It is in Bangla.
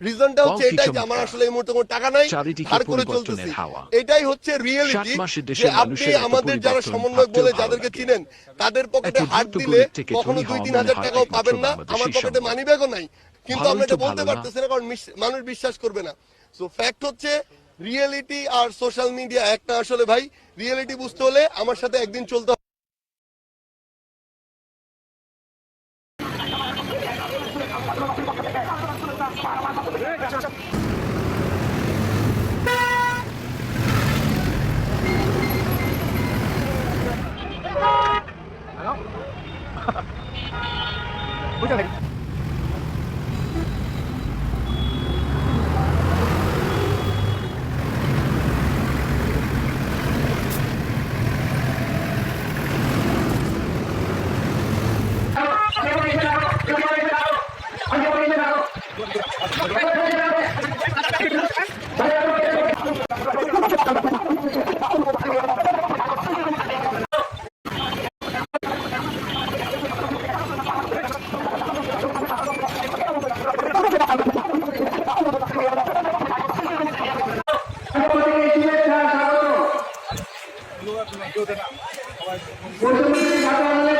রিজনটা হচ্ছে এটাই যে আমার আসলে এই মুহূর্তে কোনো টাকা নাই ধার করে চলতেছি। এটাই হচ্ছে রিয়েলিটি যে আপনি আমাদের যারা পরিবর্তন সমন্বয় ভাবতেও বলে যাদেরকে চিনেন তাদের পকেটে হাত দিলে কখনো দুই তিন হাজার টাকাও পাবেন না। আমার পকেটে মানি ব্যাগও নাই। কিন্তু আমরা এটা বলতে পারতেছি না কারণ মানুষ বিশ্বাস করবে না। সো ফ্যাক্ট হচ্ছে রিয়েলিটি আর সোশ্যাল মিডিয়া একটা আসলে ভাই রিয়েলিটি বুঝতে হলে আমার সাথে একদিন চলতে 滑了好了怎来了。不是很 Gracias.